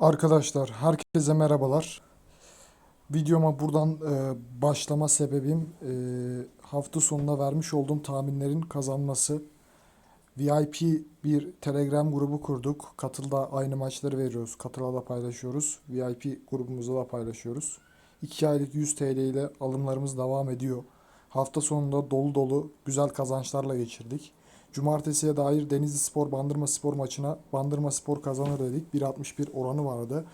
Arkadaşlar herkese merhabalar. Videoma buradan e, başlama sebebim e, hafta sonuna vermiş olduğum tahminlerin kazanması. VIP bir Telegram grubu kurduk. Katılda aynı maçları veriyoruz. Katıla da paylaşıyoruz. VIP grubumuza da paylaşıyoruz. 2 aylık 100 TL ile alımlarımız devam ediyor. Hafta sonunda dolu dolu güzel kazançlarla geçirdik. Cumartesiye dair Denizli Spor Bandırma Spor maçına Bandırma Spor kazanır dedik. 1.61 oranı vardı.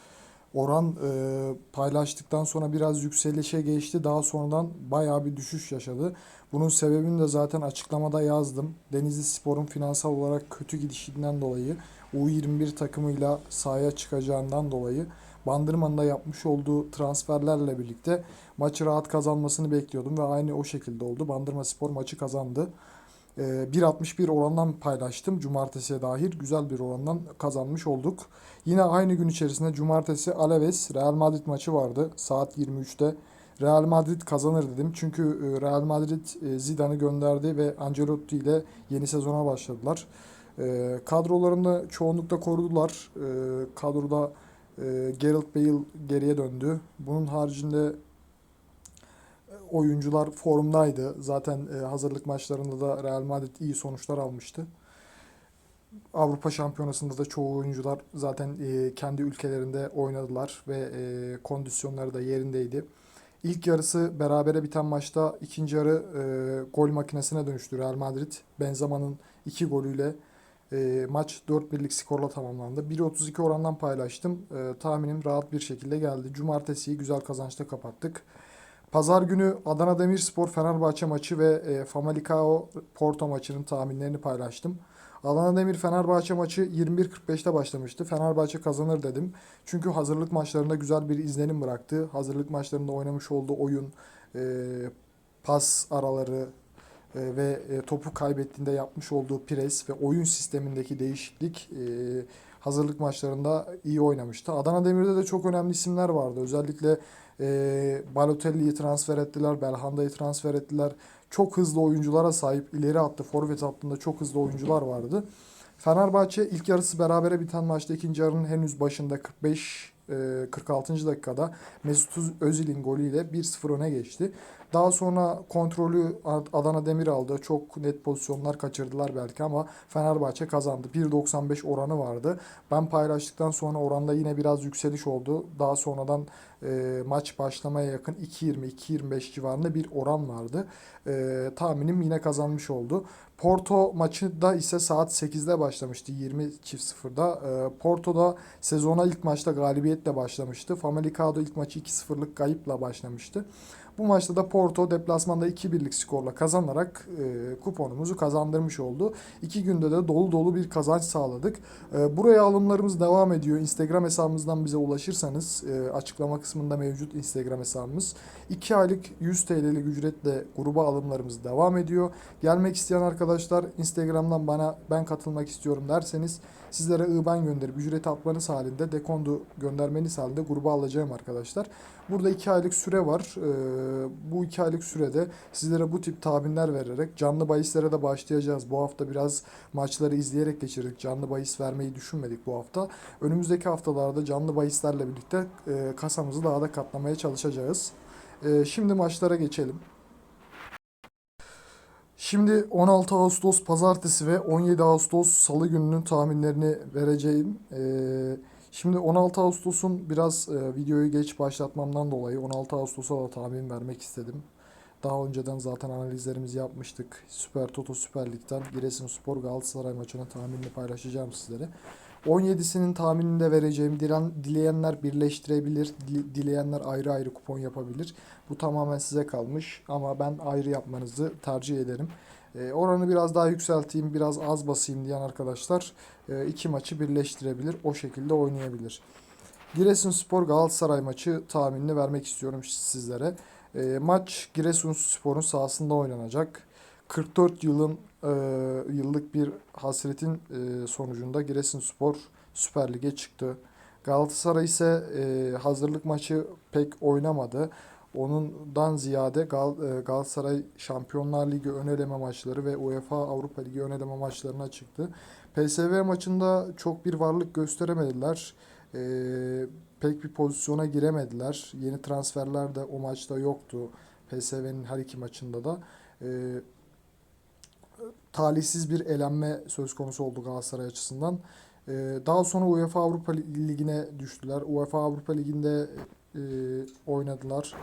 Oran e, paylaştıktan sonra biraz yükselişe geçti. Daha sonradan bayağı bir düşüş yaşadı. Bunun sebebini de zaten açıklamada yazdım. Denizli Spor'un finansal olarak kötü gidişinden dolayı U21 takımıyla sahaya çıkacağından dolayı Bandırma'nın da yapmış olduğu transferlerle birlikte maçı rahat kazanmasını bekliyordum ve aynı o şekilde oldu. Bandırma Spor maçı kazandı. Ee, 1.61 orandan paylaştım. Cumartesiye dair güzel bir orandan kazanmış olduk. Yine aynı gün içerisinde cumartesi Alaves Real Madrid maçı vardı. Saat 23'te. Real Madrid kazanır dedim. Çünkü e, Real Madrid e, Zidane'ı gönderdi ve Ancelotti ile yeni sezona başladılar. E, Kadrolarını çoğunlukla korudular. Kadroda Gareth Bale geriye döndü. Bunun haricinde oyuncular formdaydı. Zaten e, hazırlık maçlarında da Real Madrid iyi sonuçlar almıştı. Avrupa Şampiyonası'nda da çoğu oyuncular zaten e, kendi ülkelerinde oynadılar ve e, kondisyonları da yerindeydi. İlk yarısı berabere biten maçta ikinci yarı gol makinesine dönüştü Real Madrid. Benzema'nın iki golüyle maç 4-1'lik skorla tamamlandı. 1.32 orandan paylaştım. Tahminim rahat bir şekilde geldi. Cumartesiyi güzel kazançla kapattık. Pazar günü Adana Demirspor Fenerbahçe maçı ve e, Famalicão Porto maçının tahminlerini paylaştım. Adana Demir Fenerbahçe maçı 21.45'te başlamıştı. Fenerbahçe kazanır dedim. Çünkü hazırlık maçlarında güzel bir izlenim bıraktı. Hazırlık maçlarında oynamış olduğu oyun, e, pas araları e, ve e, topu kaybettiğinde yapmış olduğu pres ve oyun sistemindeki değişiklik e, hazırlık maçlarında iyi oynamıştı. Adana Demir'de de çok önemli isimler vardı. Özellikle e, Balotelli'yi transfer ettiler, Belhanda'yı transfer ettiler. Çok hızlı oyunculara sahip, ileri attı, forvet hattında çok hızlı oyuncular vardı. Fenerbahçe ilk yarısı berabere biten maçta ikinci yarının henüz başında 45 e, 46. dakikada Mesut Özil'in golüyle 1-0 öne geçti. Daha sonra kontrolü Adana Demir aldı. Çok net pozisyonlar kaçırdılar belki ama Fenerbahçe kazandı. 1.95 oranı vardı. Ben paylaştıktan sonra oranda yine biraz yükseliş oldu. Daha sonradan e, maç başlamaya yakın 2.20-2.25 civarında bir oran vardı. E, tahminim yine kazanmış oldu. Porto maçı da ise saat 8'de başlamıştı 20.00'da. E, Porto'da sezona ilk maçta galibiyetle başlamıştı. Famalicão ilk maçı 2-0'lık kayıpla başlamıştı. Bu maçta da Porto deplasmanda 2-1'lik skorla kazanarak e, kuponumuzu kazandırmış oldu. İki günde de dolu dolu bir kazanç sağladık. E, buraya alımlarımız devam ediyor. Instagram hesabımızdan bize ulaşırsanız e, açıklama kısmında mevcut Instagram hesabımız. 2 aylık 100 TL'lik ücretle gruba alımlarımız devam ediyor. Gelmek isteyen arkadaşlar Instagram'dan bana ben katılmak istiyorum derseniz sizlere IBAN gönderip ücret atmanız halinde dekondu göndermeniz halinde gruba alacağım arkadaşlar. Burada 2 aylık süre var. Ee, bu 2 aylık sürede sizlere bu tip tahminler vererek canlı bahislere de başlayacağız. Bu hafta biraz maçları izleyerek geçirdik. Canlı bahis vermeyi düşünmedik bu hafta. Önümüzdeki haftalarda canlı bahislerle birlikte e, kasamızı daha da katlamaya çalışacağız. E, şimdi maçlara geçelim. Şimdi 16 Ağustos Pazartesi ve 17 Ağustos Salı gününün tahminlerini vereceğim. Ee, şimdi 16 Ağustos'un biraz e, videoyu geç başlatmamdan dolayı 16 Ağustos'a da tahmin vermek istedim. Daha önceden zaten analizlerimizi yapmıştık. Süper Toto Süper Lig'den Giresunspor Galatasaray maçına tahminini paylaşacağım sizlere. 17'sinin tahminini de vereceğim. Dilen, dileyenler birleştirebilir. dile- Dileyenler ayrı ayrı kupon yapabilir. Bu tamamen size kalmış ama ben ayrı yapmanızı tercih ederim. E, oranı biraz daha yükselteyim, biraz az basayım diyen arkadaşlar e, iki maçı birleştirebilir. O şekilde oynayabilir. Giresunspor Galatasaray maçı tahminini vermek istiyorum sizlere. E, maç Giresunspor'un sahasında oynanacak. 44 yılın e, yıllık bir hasretin e, sonucunda Giresunspor Süper Lig'e çıktı. Galatasaray ise e, hazırlık maçı pek oynamadı. Onundan ziyade Gal, e, Galatasaray Şampiyonlar Ligi ön eleme maçları ve UEFA Avrupa Ligi ön eleme maçlarına çıktı. PSV maçında çok bir varlık gösteremediler. e, pek bir pozisyona giremediler. Yeni transferler de o maçta yoktu. PSV'nin her iki maçında da. E, talihsiz bir elenme söz konusu oldu Galatasaray açısından. E, daha sonra UEFA Avrupa Ligi'ne düştüler. UEFA Avrupa Ligi'nde e, oynadılar.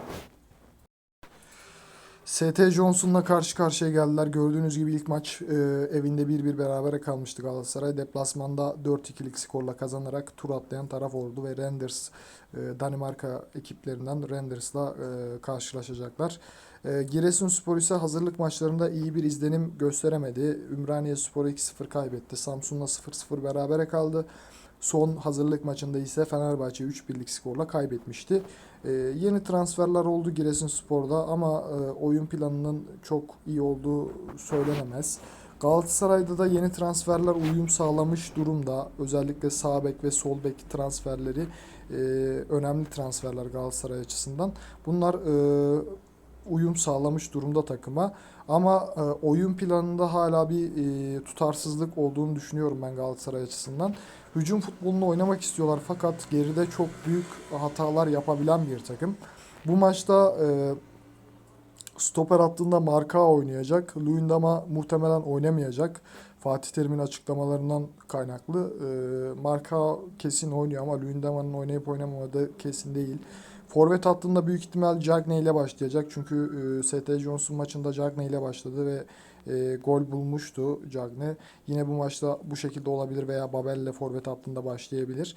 ST Johnson'la karşı karşıya geldiler. Gördüğünüz gibi ilk maç e, evinde 1-1 berabere kalmıştı Galatasaray. Deplasmanda 4-2'lik skorla kazanarak tur atlayan taraf oldu ve Renders e, Danimarka ekiplerinden Renders'la e, karşılaşacaklar. E, Giresunspor ise hazırlık maçlarında iyi bir izlenim gösteremedi. Ümraniye Spor 2-0 kaybetti. Samsun'la 0-0 berabere kaldı. Son hazırlık maçında ise Fenerbahçe 3-1'lik skorla kaybetmişti. Ee, yeni transferler oldu Giresunspor'da ama e, oyun planının çok iyi olduğu söylenemez. Galatasaray'da da yeni transferler uyum sağlamış durumda. Özellikle sağ bek ve sol bek transferleri e, önemli transferler Galatasaray açısından. Bunlar e, uyum sağlamış durumda takıma. Ama e, oyun planında hala bir e, tutarsızlık olduğunu düşünüyorum ben Galatasaray açısından. Hücum futbolunu oynamak istiyorlar fakat geride çok büyük hatalar yapabilen bir takım. Bu maçta e, stoper hattında Marka oynayacak. Luyendama muhtemelen oynamayacak. Fatih Terim'in açıklamalarından kaynaklı. E, Marka kesin oynuyor ama Luyendama'nın oynayıp oynamadığı kesin değil. Forvet hattında büyük ihtimal Cagney ile başlayacak. Çünkü e, ST Johnson maçında Cagney ile başladı ve e, gol bulmuştu Cagney. Yine bu maçta bu şekilde olabilir veya Babel ile forvet hattında başlayabilir.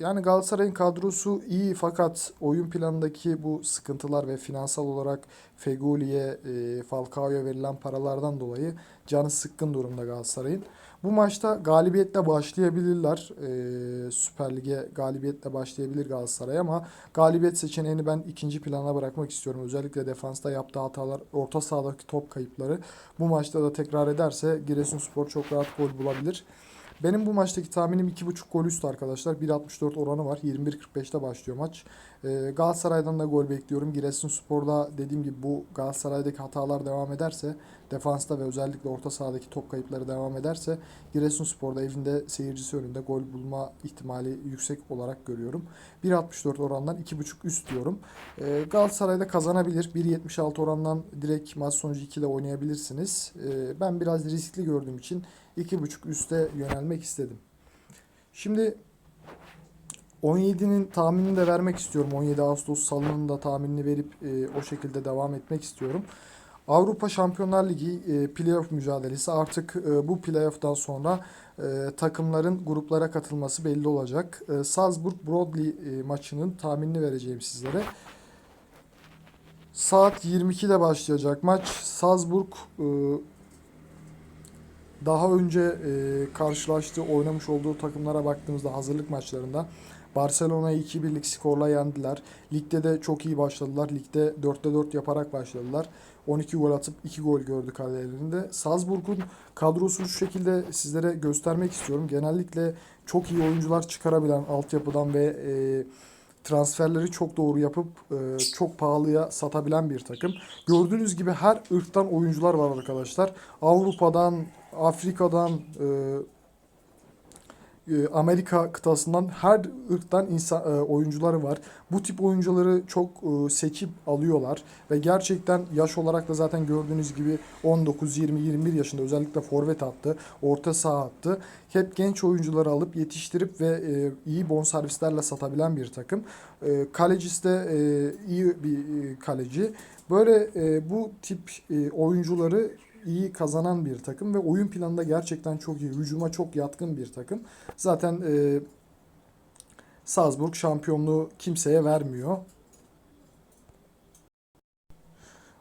Yani Galatasaray'ın kadrosu iyi fakat oyun planındaki bu sıkıntılar ve finansal olarak Feguli'ye, e, Falcao'ya verilen paralardan dolayı canı sıkkın durumda Galatasaray'ın. Bu maçta galibiyetle başlayabilirler. Ee, Süper Lig'e galibiyetle başlayabilir Galatasaray ama galibiyet seçeneğini ben ikinci plana bırakmak istiyorum. Özellikle defansta yaptığı hatalar, orta sahadaki top kayıpları bu maçta da tekrar ederse Giresunspor çok rahat gol bulabilir. Benim bu maçtaki tahminim 2.5 gol üstü arkadaşlar. 1.64 oranı var. 21.45'te başlıyor maç. Ee, Galatasaray'dan da gol bekliyorum. Giresunspor'da dediğim gibi bu Galatasaray'daki hatalar devam ederse, defansta ve özellikle orta sahadaki top kayıpları devam ederse Giresunspor'da evinde seyircisi önünde gol bulma ihtimali yüksek olarak görüyorum. 1.64 orandan 2.5 üst diyorum. Ee, Galatasaray'da kazanabilir. 1.76 orandan direkt maç sonucu 2 ile oynayabilirsiniz. Ee, ben biraz riskli gördüğüm için 2.5 üste yönelmek istedim. Şimdi 17'nin tahminini de vermek istiyorum. 17 Ağustos salının da tahminini verip e, o şekilde devam etmek istiyorum. Avrupa Şampiyonlar Ligi e, playoff mücadelesi artık e, bu playoff'tan sonra e, takımların gruplara katılması belli olacak. E, Salzburg Broadly e, maçının tahminini vereceğim sizlere. Saat 22'de başlayacak maç. Salzburg e, daha önce e, karşılaştığı, oynamış olduğu takımlara baktığımızda hazırlık maçlarında Barcelona'yı 2-1'lik skorla yendiler. Ligde de çok iyi başladılar. Ligde 4'te 4 yaparak başladılar. 12 gol atıp 2 gol gördü kalelerinde. Salzburg'un kadrosunu şu şekilde sizlere göstermek istiyorum. Genellikle çok iyi oyuncular çıkarabilen altyapıdan ve e, transferleri çok doğru yapıp e, çok pahalıya satabilen bir takım. Gördüğünüz gibi her ırktan oyuncular var arkadaşlar. Avrupa'dan, Afrika'dan, e, Amerika kıtasından her ırktan insan e, oyuncuları var. Bu tip oyuncuları çok e, seçip alıyorlar ve gerçekten yaş olarak da zaten gördüğünüz gibi 19, 20, 21 yaşında özellikle forvet attı, orta saha attı. Hep genç oyuncuları alıp yetiştirip ve e, iyi bonservislerle satabilen bir takım. E, kalecisi de e, iyi bir e, kaleci. Böyle e, bu tip e, oyuncuları iyi kazanan bir takım ve oyun planında gerçekten çok iyi. Hücuma çok yatkın bir takım. Zaten e, Salzburg şampiyonluğu kimseye vermiyor.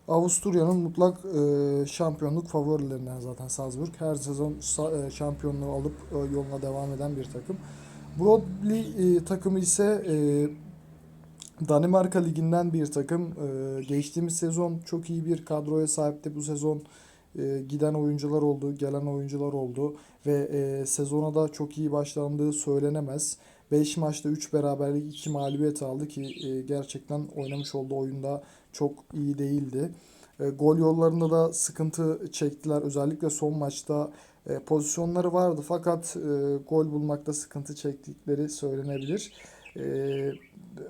Avusturya'nın mutlak e, şampiyonluk favorilerinden zaten Salzburg. Her sezon e, şampiyonluğu alıp e, yoluna devam eden bir takım. Broadly e, takımı ise e, Danimarka Ligi'nden bir takım. E, geçtiğimiz sezon çok iyi bir kadroya sahipti. Bu sezon e, giden oyuncular oldu, gelen oyuncular oldu ve e, sezona da çok iyi başlandığı söylenemez. 5 maçta 3 beraberlik 2 mağlubiyet aldı ki e, gerçekten oynamış olduğu oyunda çok iyi değildi. E, gol yollarında da sıkıntı çektiler. Özellikle son maçta e, pozisyonları vardı fakat e, gol bulmakta sıkıntı çektikleri söylenebilir. E,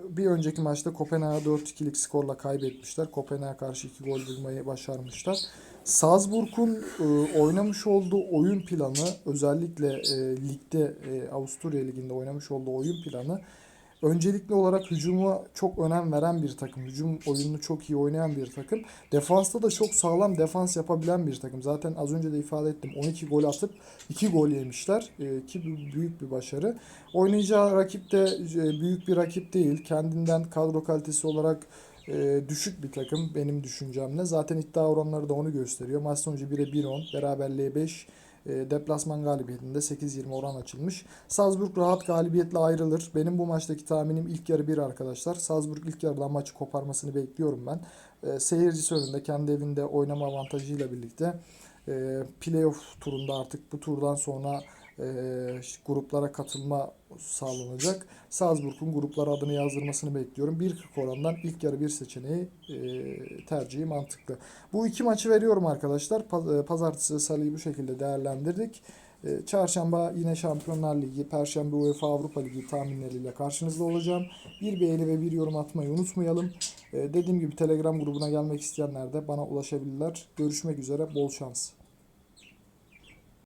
bir önceki maçta Kopenhag'a 4-2'lik skorla kaybetmişler. Kopenhag'a karşı 2 gol bulmayı başarmışlar. Salzburg'un e, oynamış olduğu oyun planı özellikle e, ligde e, Avusturya Ligi'nde oynamış olduğu oyun planı öncelikli olarak hücuma çok önem veren bir takım. Hücum oyununu çok iyi oynayan bir takım. Defansta da çok sağlam defans yapabilen bir takım. Zaten az önce de ifade ettim. 12 gol atıp 2 gol yemişler. E, ki büyük bir başarı. Oynayacağı rakip de e, büyük bir rakip değil. Kendinden kadro kalitesi olarak e, düşük bir takım benim düşüncemle. Zaten iddia oranları da onu gösteriyor. Maç sonucu 1'e 1-10, beraberliğe 5, e, deplasman galibiyetinde 8-20 oran açılmış. Salzburg rahat galibiyetle ayrılır. Benim bu maçtaki tahminim ilk yarı 1 arkadaşlar. Salzburg ilk yarıdan maçı koparmasını bekliyorum ben. E, seyircisi önünde kendi evinde oynama avantajıyla birlikte e, playoff turunda artık bu turdan sonra gruplara katılma sağlanacak. Salzburg'un gruplara adını yazdırmasını bekliyorum. 1.40 orandan ilk yarı bir seçeneği e, tercihi mantıklı. Bu iki maçı veriyorum arkadaşlar. E, Pazartesi, Salı'yı bu şekilde değerlendirdik. E, Çarşamba yine Şampiyonlar Ligi, Perşembe UEFA Avrupa Ligi tahminleriyle karşınızda olacağım. Bir beğeni ve bir yorum atmayı unutmayalım. Dediğim gibi Telegram grubuna gelmek isteyenler de bana ulaşabilirler. Görüşmek üzere, bol şans.